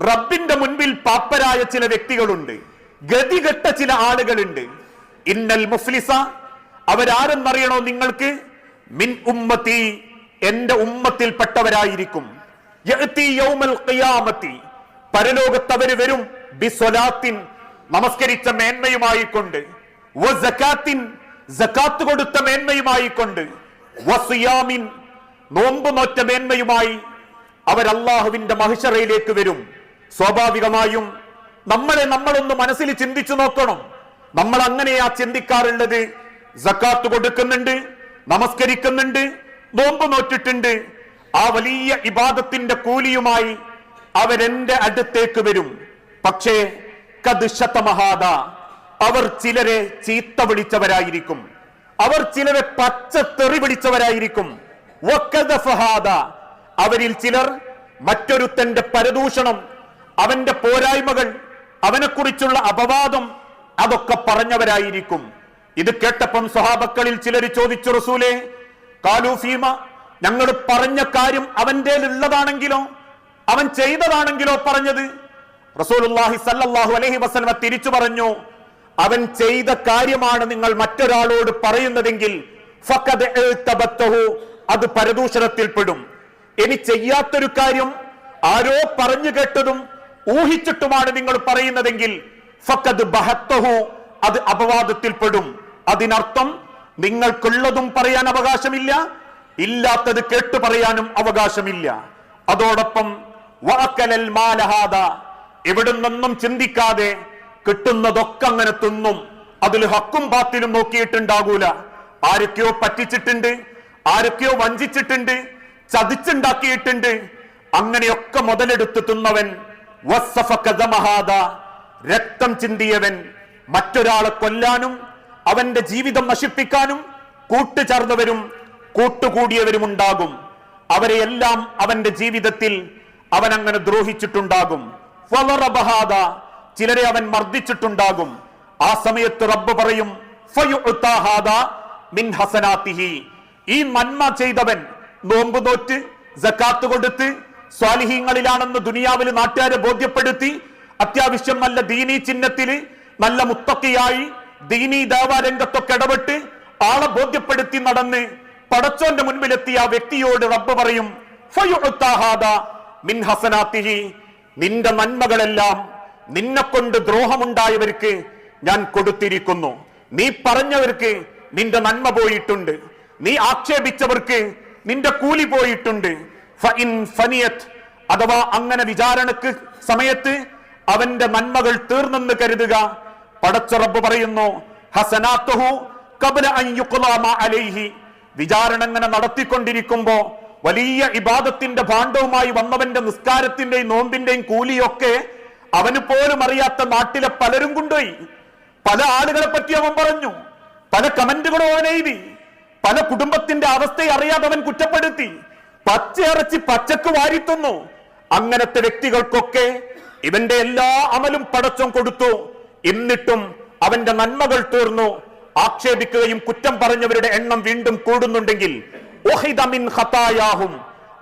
റബ്ബിന്റെ മുൻപിൽ പാപ്പരായ ചില വ്യക്തികളുണ്ട്. ഗതികെട്ട ചില ആളുകളുണ്ട്. ഇന്നൽ മുഫ്ലിസ അവരാരെന്നറിയണോ നിങ്ങൾക്ക്? മിൻ ഉമ്മത്തി എന്റെ ഉമ്മത്തിൽപ്പെട്ടവരായിരിക്കും. പരലോകത്ത് അവർ വരും. ബിസ്വലാത്തിൻ നമസ്കരിച്ച മേന്മയുമായി കൊണ്ട് ജക്കാത്ത് കൊടുത്ത മേന്മയുമായി കൊണ്ട് നോമ്പ് നോറ്റ മേന്മയുമായി അവർ അള്ളാഹുവിന്റെ മഹിഷറയിലേക്ക് വരും. സ്വാഭാവികമായും നമ്മളെ നമ്മളൊന്ന് മനസ്സിൽ ചിന്തിച്ചു നോക്കണം. നമ്മൾ അങ്ങനെയാ ചിന്തിക്കാറുള്ളത്. സക്കാത്ത് കൊടുക്കുന്നുണ്ട് നമസ്കരിക്കുന്നുണ്ട് നോമ്പ് നോറ്റിട്ടുണ്ട്. ആ വലിയ ഇബാദത്തിന്റെ കൂലിയുമായി അവരെന്റെ അടുത്തേക്ക് വരും. പക്ഷേ കത് ശതമഹാദ അവർ ചിലരെ ചീത്ത വിളിച്ചവരായിരിക്കും. അവർ ചിലരെ പച്ച തെറി വിളിച്ചവരായിരിക്കും. അവരിൽ ചിലർ മറ്റൊരുത്തന്റെ പരദൂഷണം അവന്റെ പോരായ്മകൾ അവനെക്കുറിച്ചുള്ള അപവാദം അതൊക്കെ പറഞ്ഞവരായിരിക്കും. ഇത് കേട്ടപ്പം സ്വഹാബക്കളിൽ ചിലർ ചോദിച്ചു റസൂലേ കാലു ഫീമ ഞങ്ങൾ പറഞ്ഞ കാര്യം അവന്റെ ഉള്ളതാണെങ്കിലോ അവൻ ചെയ്തതാണെങ്കിലോ പറഞ്ഞത്? റസൂലുള്ളാഹി സല്ലല്ലാഹു അലൈഹി വസ്ലമ തിരിച്ചു പറഞ്ഞു അവൻ ചെയ്ത കാര്യമാണ് നിങ്ങൾ മറ്റൊരാളോട് പറയുന്നതെങ്കിൽ അത് പരദൂഷണത്തിൽപ്പെടും ഇനി ചെയ്യാത്തൊരു കാര്യം ആരോ പറഞ്ഞു കേട്ടതും ഊഹിച്ചിട്ടുമാണ് നിങ്ങൾ പറയുന്നതെങ്കിൽ ഫക്കത് ബഹത്തഹു അത് അപവാദത്തിൽപ്പെടും അതിനർത്ഥം നിങ്ങൾക്കുള്ളതും പറയാൻ അവകാശമില്ല ഇല്ലാത്തത് കേട്ടു പറയാനും അവകാശമില്ല. അതോടൊപ്പം വാക്കലൽ മാലഹാദ എവിടെ നിന്നും ചിന്തിക്കാതെ കിട്ടുന്നതൊക്കെ അങ്ങനെ തിന്നും. അതിൽ ഹക്കും പാത്തിലും നോക്കിയിട്ടുണ്ടാകൂല. ആരൊക്കെയോ പറ്റിച്ചിട്ടുണ്ട് ആരൊക്കെയോ വഞ്ചിച്ചിട്ടുണ്ട് ചതിച്ചുണ്ടാക്കിയിട്ടുണ്ട്. അങ്ങനെയൊക്കെ മുതലെടുത്ത് തിന്നവൻ രക്തം ചിന്തിയവൻ മറ്റൊരാളെ കൊല്ലാനും അവന്റെ ജീവിതം നശിപ്പിക്കാനും കൂട്ടുചേർന്നവരും കൂട്ടുകൂടിയവരും ഉണ്ടാകും അവരെയെല്ലാം അവന്റെ ജീവിതത്തിൽ അവൻ അങ്ങനെ ദ്രോഹിച്ചിട്ടുണ്ടാകും. ചിലരെ അവൻ മർദ്ദിച്ചിട്ടുണ്ടാകും ആ സമയത്ത് റബ്ബ് പറയും മിൻ. ഈ നന്മ ചെയ്തവൻ നോമ്പ് നോറ്റ് ജക്കാത്ത് കൊടുത്ത് സ്വാലിഹീങ്ങളിലാണെന്ന് ദുനിയാവിൽ നാട്ടുകാരെ ബോധ്യപ്പെടുത്തി അത്യാവശ്യം നല്ല ദീനി ചിഹ്നത്തിൽ നല്ല മുത്തക്കിയായി ദീനി ദേവാരംഗത്തൊക്കെ ഇടപെട്ട് ആളെ ബോധ്യപ്പെടുത്തി നടന്ന് പടച്ചോന്റെ മുൻപിലെത്തിയ ആ വ്യക്തിയോട് റബ്ബ് പറയും മിൻ. നിന്റെ നന്മകളെല്ലാം നിന്നെ കൊണ്ട് ദ്രോഹമുണ്ടായവർക്ക് ഞാൻ കൊടുത്തിരിക്കുന്നു നീ പറഞ്ഞവർക്ക് നിന്റെ നന്മ പോയിട്ടുണ്ട് നീ ആക്ഷേപിച്ചവർക്ക് നിന്റെ കൂലി പോയിട്ടുണ്ട്. അഥവാ അങ്ങനെ വിചാരണക്ക് സമയത്ത് അവന്റെ നന്മകൾ തീർന്നെന്ന് കരുതുക. പടച്ച റബ്ബ് പറയുന്നു ഹസനാത്തുഹു അലൈഹി. വിചാരണ അങ്ങനെ നടത്തിക്കൊണ്ടിരിക്കുമ്പോ വലിയ ഇബാദത്തിന്റെ ഭാണ്ഡവുമായി വന്നവന്റെ നിസ്കാരത്തിന്റെയും നോമ്പിന്റെയും കൂലിയൊക്കെ അവന് പോലും അറിയാത്ത നാട്ടിലെ പലരും കൊണ്ടുപോയി. പല ആളുകളെ പറ്റി അവൻ പറഞ്ഞു പല കമന്റുകളും അവൻ എഴുതി പല കുടുംബത്തിന്റെ അവസ്ഥയെ അറിയാതെ അവൻ കുറ്റപ്പെടുത്തി. പച്ചയിറച്ചി പച്ചക്ക് വാരിത്തുന്നു. അങ്ങനത്തെ വ്യക്തികൾക്കൊക്കെ ഇവന്റെ എല്ലാ അമലും പടച്ചും കൊടുത്തു. എന്നിട്ടും അവന്റെ നന്മകൾ തീർന്നു. ആക്ഷേപിക്കുകയും കുറ്റം പറഞ്ഞവരുടെ എണ്ണം വീണ്ടും കൂടുന്നുണ്ടെങ്കിൽ.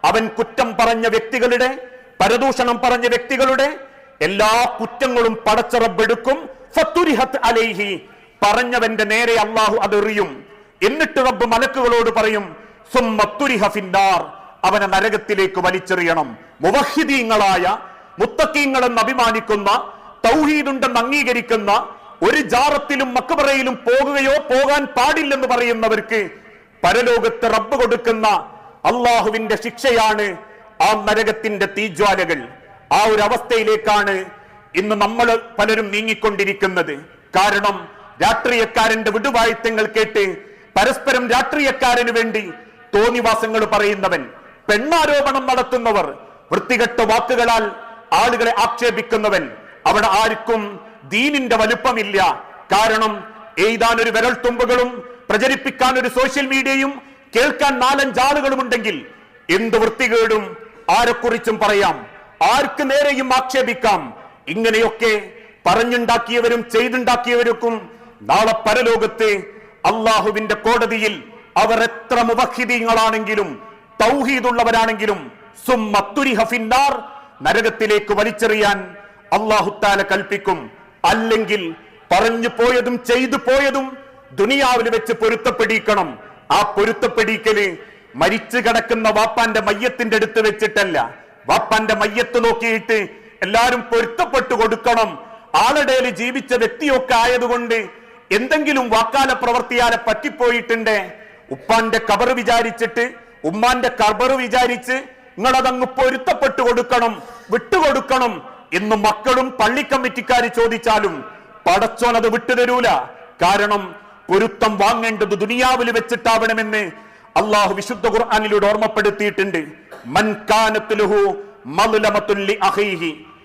അവൻ കുറ്റം പറഞ്ഞ വ്യക്തികളുടെ പരദൂഷണം പറഞ്ഞ വ്യക്തികളുടെ എല്ലാ കുറ്റങ്ങളും പടച്ചറബെടുക്കും അലൈഹി. പറഞ്ഞവന്റെ നേരെ അള്ളാഹു അതെറിയും എന്നിട്ട് റബ്ബ് മലക്കുകളോട് പറയും സുമ്മത്തുരിഹ അവനെ നരകത്തിലേക്ക് വലിച്ചെറിയണം. മുവഹിദീങ്ങളായ മുത്തക്കീങ്ങളെന്ന് അഭിമാനിക്കുന്ന തൗഹീദുണ്ടെന്ന് അംഗീകരിക്കുന്ന ഒരു ജാറത്തിലും മക്കബറയിലും പോകുകയോ പോകാൻ പാടില്ലെന്ന് പറയുന്നവർക്ക് പരലോകത്ത് റബ്ബ് കൊടുക്കുന്ന അള്ളാഹുവിന്റെ ശിക്ഷയാണ് ആ നരകത്തിന്റെ തീജ്വാലകൾ. ആ ഒരു അവസ്ഥയിലേക്കാണ് ഇന്ന് നമ്മൾ പലരും നീങ്ങിക്കൊണ്ടിരിക്കുന്നത്. കാരണം രാഷ്ട്രീയക്കാരന്റെ വിടുവായുത്തങ്ങൾ കേട്ട് പരസ്പരം രാഷ്ട്രീയക്കാരന് വേണ്ടി തോന്നിവാസങ്ങൾ പറയുന്നവൻ പെണ്ണാരോപണം നടത്തുന്നവർ വൃത്തികെട്ട വാക്കുകളാൽ ആളുകളെ ആക്ഷേപിക്കുന്നവൻ അവിടെ ആർക്കും ദീനിന്റെ വലുപ്പമില്ല. കാരണം എഴുതാൻ ഒരു വിരൽ തുമ്പുകളും പ്രചരിപ്പിക്കാൻ ഒരു സോഷ്യൽ മീഡിയയും കേൾക്കാൻ നാലഞ്ചാളുകളും ഉണ്ടെങ്കിൽ എന്ത് വൃത്തികേടും ആരെക്കുറിച്ചും പറയാം. ആർക്ക് നേരെയും ആക്ഷേപിക്കാം. ഇങ്ങനെയൊക്കെ പറഞ്ഞുണ്ടാക്കിയവരും ചെയ്തുണ്ടാക്കിയവർക്കും നാളെ പരലോകത്ത് അള്ളാഹുവിന്റെ കോടതിയിൽ അവർ എത്ര മുവഹിദീങ്ങളാണെങ്കിലും തൗഹീദുള്ളവരാണെങ്കിലും നരകത്തിലേക്ക് വലിച്ചെറിയാൻ അള്ളാഹുത്താല കൽപ്പിക്കും. അല്ലെങ്കിൽ പറഞ്ഞു പോയതും ചെയ്തു പോയതും ദുനിയാവിൽ വെച്ച് പൊരുത്തപ്പെടിക്കണം. ആ പൊരുത്തപ്പെടിക്കൽ മരിച്ചു കിടക്കുന്ന വാപ്പാന്റെ മയ്യത്തിന്റെ അടുത്ത് വെച്ചിട്ടല്ല. വാപ്പാന്റെ മയ്യത്ത് നോക്കിയിട്ട് എല്ലാരും പൊരുത്തപ്പെട്ടു കൊടുക്കണം. ആളുടെ ജീവിച്ച വ്യക്തിയൊക്കെ ആയതുകൊണ്ട് എന്തെങ്കിലും വാക്കാല പ്രവർത്തിയാലെ പറ്റിപ്പോയിട്ടുണ്ട്. ഉപ്പാന്റെ കബർ വിചാരിച്ചിട്ട് ഉമ്മാന്റെ കർബർ വിചാരിച്ച് നിങ്ങളതങ്ങ് പൊരുത്തപ്പെട്ടു കൊടുക്കണം വിട്ടുകൊടുക്കണം എന്ന് മക്കളും പള്ളി കമ്മിറ്റിക്കാർ ചോദിച്ചാലും പടച്ചോൻ അത് വിട്ടുതരൂല കാരണം പൊരുത്തം വാങ്ങേണ്ടത് ദുനിയാവിൽ വെച്ചിട്ടാവണമെന്ന് അള്ളാഹു വിശുദ്ധ ഖുർആാനിലൂടെ ഓർമ്മപ്പെടുത്തിയിട്ടുണ്ട്.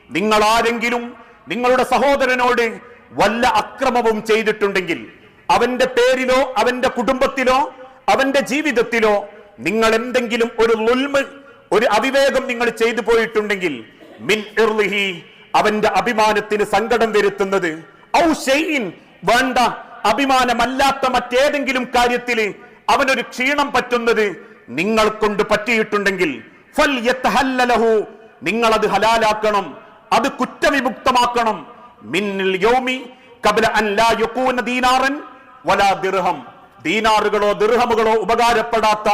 നിങ്ങൾ ആരെങ്കിലും നിങ്ങളുടെ സഹോദരനോട് വല്ല അക്രമവും ചെയ്തിട്ടുണ്ടെങ്കിൽ അവന്റെ പേരിലോ അവന്റെ കുടുംബത്തിലോ അവന്റെ ജീവിതത്തിലോ നിങ്ങൾ എന്തെങ്കിലും ഒരു ലുൽമ് ഒരു അവിവേകം നിങ്ങൾ ചെയ്തു പോയിട്ടുണ്ടെങ്കിൽ മിൻ ഇർലിഹി അവന്റെ അഭിമാനത്തിന് സങ്കടം വരുത്തുന്നത്. ഔ ഷെയ്ൻ വേണ്ട അഭിമാനമല്ലാത്ത മറ്റേതെങ്കിലും കാര്യത്തിൽ അവനൊരു ക്ഷീണം പറ്റുന്നത് നിങ്ങൾ കൊണ്ട് പറ്റിയിട്ടുണ്ടെങ്കിൽ ഫൽ നിങ്ങൾ അത് ഹലാലാക്കണം അത് കുറ്റവിമുക്തമാക്കണം. മിന്നിൽ യൗമി കബല ദീനാറൻ വലാ ദിർഹം. ദീനാറുകളോ ദിർഹമുകളോ ഉപകാരപ്പെടാത്ത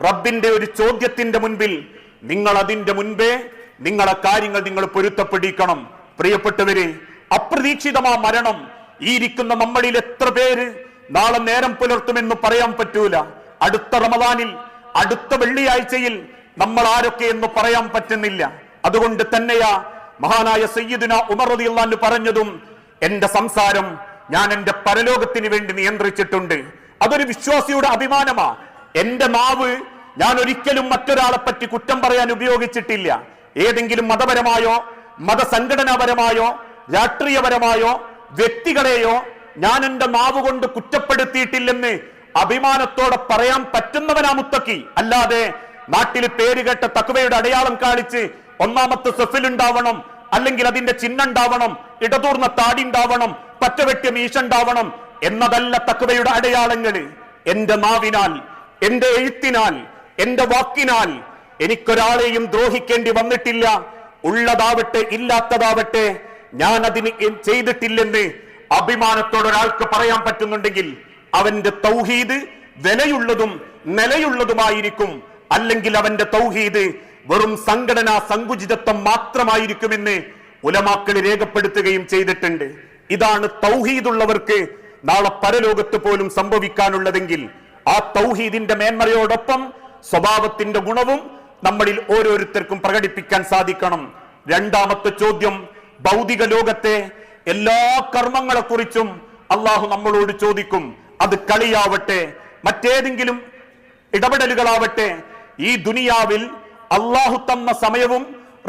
റബ്ബിന്റെ ഒരു ചോദ്യത്തിന്റെ മുൻപിൽ നിങ്ങൾ അതിന്റെ മുൻപേ നിങ്ങളെ കാര്യങ്ങൾ നിങ്ങൾ പൊരുത്തപ്പെടിക്കണം. പ്രിയപ്പെട്ടവരെ അപ്രതീക്ഷിതമാ മരണം. ഈ ഇരിക്കുന്ന നമ്മളിൽ എത്ര പേര് നാളെ നേരം പുലർത്തുമെന്ന് പറയാൻ പറ്റൂല. അടുത്ത റമദാനിൽ അടുത്ത വെള്ളിയാഴ്ചയിൽ നമ്മൾ ആരൊക്കെ എന്ന് പറയാൻ പറ്റുന്നില്ല. അതുകൊണ്ട് തന്നെയാ മഹാനായ സയ്യിദുന ഉമർ റളിയല്ലാഹു പറഞ്ഞതും എന്റെ സംസാരം ഞാൻ എന്റെ പരലോകത്തിന് വേണ്ടി നിയന്ത്രിച്ചിട്ടുണ്ട്. അതൊരു വിശ്വാസിയുടെ അഭിമാനമാ. എന്റെ നാവ് ഞാൻ ഒരിക്കലും മറ്റൊരാളെ പറ്റി കുറ്റം പറയാൻ ഉപയോഗിച്ചിട്ടില്ല. ഏതെങ്കിലും മതപരമായോ മതസംഘടനാപരമായോ രാഷ്ട്രീയപരമായോ വ്യക്തികളെയോ ഞാൻ എന്റെ നാവ് കൊണ്ട് കുറ്റപ്പെടുത്തിയിട്ടില്ലെന്ന് അഭിമാനത്തോടെ പറയാൻ പറ്റുന്നവനാ മുത്തക്കി. അല്ലാതെ നാട്ടിൽ കേട്ട തക്കുവയുടെ അടയാളം കാണിച്ച് ഒന്നാമത്തെ സെഫിൽ ഉണ്ടാവണം അല്ലെങ്കിൽ അതിന്റെ ചിഹ്നം ഉണ്ടാവണം ഇടതൂർന്ന താടി ഉണ്ടാവണം പറ്റവെട്ടിയ മീശ ഉണ്ടാവണം എന്നതല്ല തക്കുവയുടെ അടയാളങ്ങൾ എന്റെ നാവിനാൽ എന്റെ എഴുത്തിനാൽ എന്റെ വാക്കിനാൽ എനിക്കൊരാളെയും ദ്രോഹിക്കേണ്ടി വന്നിട്ടില്ല. ഉള്ളതാവട്ടെ ഇല്ലാത്തതാവട്ടെ ഞാൻ അതിന് ചെയ്തിട്ടില്ലെന്ന് അഭിമാനത്തോടെ ഒരാൾക്ക് പറയാൻ പറ്റുന്നുണ്ടെങ്കിൽ അവന്റെ തൗഹീദ് വിലയുള്ളതും നിലയുള്ളതുമായിരിക്കും. അല്ലെങ്കിൽ അവന്റെ തൗഹീദ് വെറും സംഘടനാ സങ്കുചിതത്വം മാത്രമായിരിക്കുമെന്ന് ഉലമാക്കൾ രേഖപ്പെടുത്തുകയും ചെയ്തിട്ടുണ്ട്. ഇതാണ് തൗഹീദുള്ളവർക്ക് നാളെ പരലോകത്ത് പോലും സംഭവിക്കാനുള്ളതെങ്കിൽ ആ തൗഹീദിന്റെ മേന്മയോടൊപ്പം സ്വഭാവത്തിന്റെ ഗുണവും നമ്മളിൽ ഓരോരുത്തർക്കും പ്രകടിപ്പിക്കാൻ സാധിക്കണം. രണ്ടാമത്തെ ചോദ്യം ഭൗതിക ലോകത്തെ എല്ലാ കർമ്മങ്ങളെക്കുറിച്ചും അള്ളാഹു നമ്മളോട് ചോദിക്കും. അത് കളിയാവട്ടെ മറ്റേതെങ്കിലും ഇടപെടലുകളാവട്ടെ ഈ ദുനിയാവിൽ അള്ളാഹു തന്ന സമയവും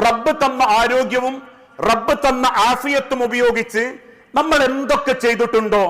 റബ്ബ് തന്ന ആരോഗ്യവും റബ്ബ് തന്ന ആഫിയത്തും ഉപയോഗിച്ച് നമ്മൾ എന്തൊക്കെ ചെയ്തിട്ടുണ്ടോ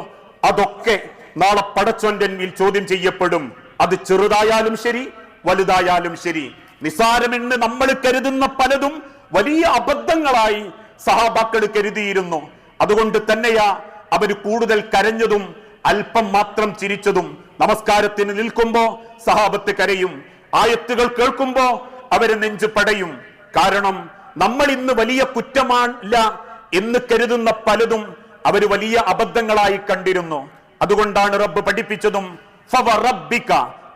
അതൊക്കെ നാളെ പടച്ചൊന്റെ മേൽ ചോദ്യം ചെയ്യപ്പെടും. അത് ചെറുതായാലും ശരി വലുതായാലും ശരി. നിസാരമെന്ന് നമ്മൾ കരുതുന്ന പലതും വലിയ അബദ്ധങ്ങളായി സഹാബാക്കൾ കരുതിയിരുന്നു. അതുകൊണ്ട് തന്നെയാ അവർ കൂടുതൽ കരഞ്ഞതും അല്പം മാത്രം ചിരിച്ചതും. നമസ്കാരത്തിന് നിൽക്കുമ്പോ സഹാബത്ത് കരയും. ആയത്തുകൾ കേൾക്കുമ്പോ അവർ നെഞ്ചു പടയും. കാരണം നമ്മൾ ഇന്ന് വലിയ കുറ്റമല്ല എന്ന് കരുതുന്ന പലതും അവർ വലിയ അബദ്ധങ്ങളായി കണ്ടിരുന്നു. അതുകൊണ്ടാണ് റബ്ബ് പഠിപ്പിച്ചതും.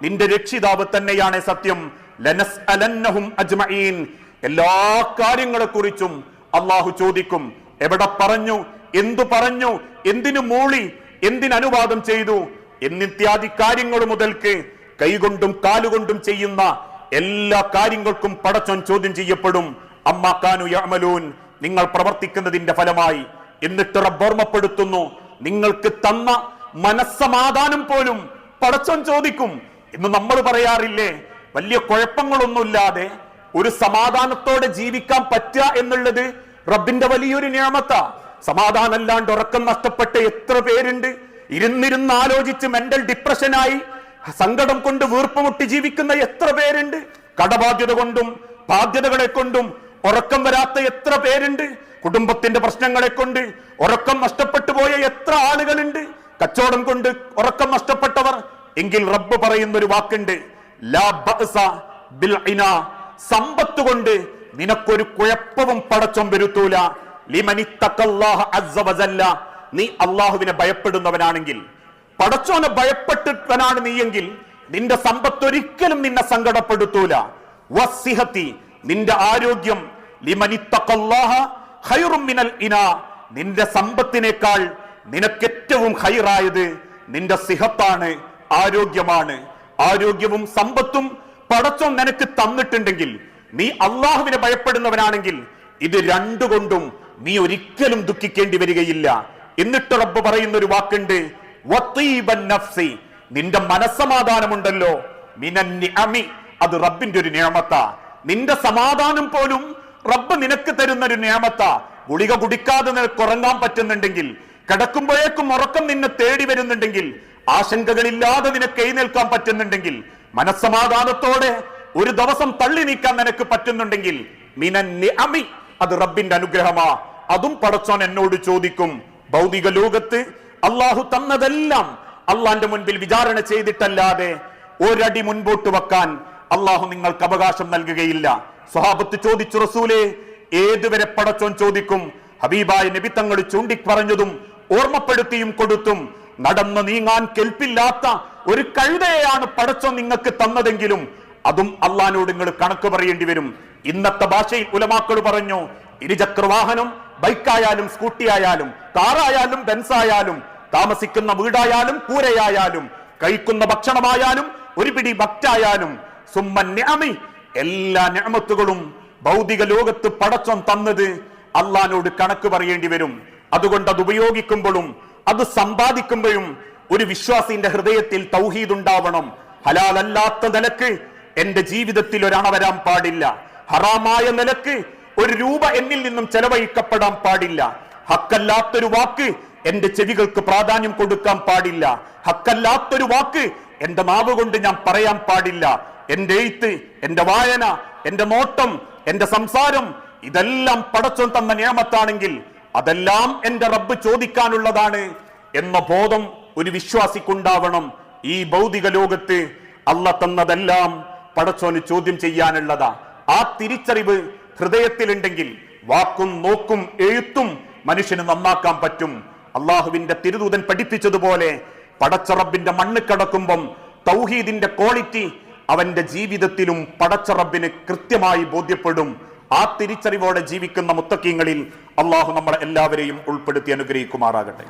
നിന്റെ രക്ഷിതാവ് തന്നെയാണ് സത്യം. ലനസ് അലന്നഹും അജ്മഈൻ. എല്ലാ കാര്യങ്ങളെക്കുറിച്ചും അള്ളാഹു ചോദിക്കും. എവിടെ പറഞ്ഞു? എന്തു പറഞ്ഞു? എന്തിനു മൂളി? എന്തിനനുവാദം ചെയ്തു? എന്നിത്യാദി കാര്യങ്ങൾ മുതൽക്ക് കൈകൊണ്ടും കാലുകൊണ്ടും ചെയ്യുന്ന എല്ലാ കാര്യങ്ങൾക്കും പടച്ചോൻ ചോദ്യം ചെയ്യപ്പെടും. അമ്മാക്കാനു യമലൂൻ നിങ്ങൾ പ്രവർത്തിക്കുന്നതിന്റെ ഫലമായി. എന്നിട്ട് റബ്ബ് ഓർമ്മപ്പെടുത്തുന്നു. നിങ്ങൾക്ക് തന്ന മനസ്സമാധാനം പോലും പടച്ചോൻ ചോദിക്കും. എന്ന് നമ്മൾ പറയാറില്ലേ വലിയ കുഴപ്പങ്ങളൊന്നുമില്ലാതെ ഒരു സമാധാനത്തോടെ ജീവിക്കാൻ പറ്റുക എന്നുള്ളത് റബ്ബിന്റെ വലിയൊരു നിയമത്ത സമാധാനമല്ലാണ്ട് ഉറക്കം നഷ്ടപ്പെട്ട എത്ര പേരുണ്ട്. ഇരുന്നിരുന്ന് ആലോചിച്ച് മെന്റൽ ഡിപ്രഷനായി സങ്കടം കൊണ്ട് വീർപ്പുമുട്ടി ജീവിക്കുന്ന എത്ര പേരുണ്ട്. കടബാധ്യത കൊണ്ടും ബാധ്യതകളെ കൊണ്ടും ഉറക്കം വരാത്ത എത്ര പേരുണ്ട്. കുടുംബത്തിന്റെ പ്രശ്നങ്ങളെ കൊണ്ട് ഉറക്കം നഷ്ടപ്പെട്ടു പോയ എത്ര ആളുകളുണ്ട്. കച്ചവടം കൊണ്ട് ഉറക്കം നഷ്ടപ്പെട്ടവർ എങ്കിൽ റബ്ബ് പറയുന്ന ഒരു വാക്കുണ്ട്. സമ്പത്ത് കൊണ്ട് നിനക്കൊരു കുഴപ്പവും പടച്ചം വരുത്തൂല. നീ അള്ളാഹുവിനെ ഭയപ്പെടുന്നവനാണെങ്കിൽ പടച്ചോനെ ഭയപ്പെട്ടവനാണ് നീയെങ്കിൽ നിന്റെ സമ്പത്ത് ഒരിക്കലും നിന്നെ സങ്കടപ്പെടുത്തൂല വസിഹത്തി നിന്റെ ആരോഗ്യം ലിമനിത്തക്കല്ലാഹ ഹൈറുമിനൽ ഇനാ നിന്റെ സമ്പത്തിനേക്കാൾ നിനക്കേറ്റവും ഹൈറായത് നിന്റെ സിഹത്താണ് ആരോഗ്യമാണ്. ആരോഗ്യവും സമ്പത്തും പടച്ചോൻ നിനക്ക് തന്നിട്ടുണ്ടെങ്കിൽ നീ അള്ളാഹുവിനെ ഭയപ്പെടുന്നവനാണെങ്കിൽ ഇത് രണ്ടുകൊണ്ടും നീ ഒരിക്കലും ദുഃഖിക്കേണ്ടി വരികയില്ല. എന്നിട്ട് റബ്ബ് പറയുന്ന ഒരു വാക്കുണ്ട് നഫ്സി. നിന്റെ മനസ്സമാധാനമുണ്ടല്ലോ. അത് റബ്ബിന്റെ ഒരു നിയമത്ത. നിന്റെ സമാധാനം പോലും റബ്ബ് നിനക്ക് തരുന്ന ഒരു നിയമത്ത. ഗുളിക കുടിക്കാതെ നിനക്ക് ഉറങ്ങാൻ പറ്റുന്നുണ്ടെങ്കിൽ കിടക്കുമ്പോഴേക്കും ഉറക്കം നിന്നെ തേടി വരുന്നുണ്ടെങ്കിൽ ആശങ്കകളില്ലാതെ നിനക്ക് എഴുന്നേൽക്കാൻ പറ്റുന്നുണ്ടെങ്കിൽ മനസ്സമാധാനത്തോടെ ഒരു ദിവസം തള്ളി നീക്കാൻ നിനക്ക് പറ്റുന്നുണ്ടെങ്കിൽ മിനൻ അമി അത് റബ്ബിന്റെ അനുഗ്രഹമാ. അതും പടച്ചോൻ എന്നോട് ചോദിക്കും ഭൗതിക ലോകത്ത് അള്ളാഹു തന്നതെല്ലാം അള്ളാന്റെ മുൻപിൽ വിചാരണ ചെയ്തിട്ടല്ലാതെ ഒരടി മുൻപോട്ട് വെക്കാൻ അള്ളാഹു നിങ്ങൾക്ക് അവകാശം നൽകുകയില്ല. സ്വഹാബത്ത് ചോദിച്ചു റസൂലെ ഏതുവരെ പടച്ചോൻ ചോദിക്കും? ഹബീബായ നബി തങ്ങൾ ചൂണ്ടിപ്പറഞ്ഞതും ഓർമ്മപ്പെടുത്തിയും കൊടുത്തും നടന്നു നീങ്ങാൻ കെൽപ്പില്ലാത്ത ഒരു കഴുതയെയാണ് പടച്ചോ നിങ്ങൾക്ക് തന്നതെങ്കിലും അതും അള്ളഹാനോട് നിങ്ങൾ കണക്ക് പറയേണ്ടി വരും. ഇന്നത്തെ ഭാഷയിൽ ഉലമാക്കൾ പറഞ്ഞു ഇരുചക്ര വാഹനം ബൈക്കായാലും സ്കൂട്ടി ആയാലും കാറായാലും ബെൻസായാലും താമസിക്കുന്ന വീടായാലും കൂരയായാലും കഴിക്കുന്ന ഭക്ഷണമായാലും ഒരു പിടി ഭക്റ്റായാലും സുമ്മൻ നിഅമി എല്ലാ ഞാമത്തുകളും ഭൗതിക ലോകത്ത് പടച്ചം തന്നത് അള്ളഹാനോട് കണക്ക് പറയേണ്ടി വരും. അതുകൊണ്ട് അത് ഉപയോഗിക്കുമ്പോഴും അത് സമ്പാദിക്കുമ്പോഴും ഒരു വിശ്വാസിന്റെ ഹൃദയത്തിൽ തൗഹീദ് ഉണ്ടാവണം. ഹലാലല്ലാത്ത നിലയ്ക്ക് എന്റെ ജീവിതത്തിൽ ഒരണ വരാൻ പാടില്ല. ഹറാമായ നിലയ്ക്ക് ഒരു രൂപ എന്നിൽ നിന്നും ചെലവഴിക്കപ്പെടാൻ പാടില്ല. ഹക്കല്ലാത്തൊരു വാക്ക് എന്റെ ചെവികൾക്ക് പ്രാധാന്യം കൊടുക്കാൻ പാടില്ല. ഹക്കല്ലാത്തൊരു വാക്ക് എന്റെ നാവ് കൊണ്ട് ഞാൻ പറയാൻ പാടില്ല. എന്റെ എഴുത്ത് എന്റെ വായന എന്റെ നോട്ടം എന്റെ സംസാരം ഇതെല്ലാം പടച്ചോൻ തന്ന നിയമത്താണെങ്കിൽ അതെല്ലാം എന്റെ റബ്ബ് ചോദിക്കാനുള്ളതാണ് എന്ന ബോധം ഒരു വിശ്വാസിക്കുണ്ടാവണം ഈ ഭൗതിക ലോകത്ത് അല്ല തന്നതെല്ലാം പടച്ചോന് ചോദ്യം ചെയ്യാനുള്ളതാ. ആ തിരിച്ചറിവ് ഹൃദയത്തിലുണ്ടെങ്കിൽ വാക്കും നോക്കും എഴുത്തും മനുഷ്യന് നന്നാക്കാൻ പറ്റും. അള്ളാഹുവിന്റെ തിരുദൂതൻ പഠിപ്പിച്ചതുപോലെ പടച്ചറബിന്റെ മണ്ണ് കടക്കുമ്പം തൗഹീദിന്റെ ക്വാളിറ്റി അവന്റെ ജീവിതത്തിലും പടച്ചറബിന് കൃത്യമായി ബോധ്യപ്പെടും. ആ തിരിച്ചറിവോടെ ജീവിക്കുന്ന മുത്തക്കീങ്ങളിൽ അള്ളാഹു നമ്മളെ എല്ലാവരെയും ഉൾപ്പെടുത്തി അനുഗ്രഹിക്കുമാറാകട്ടെ.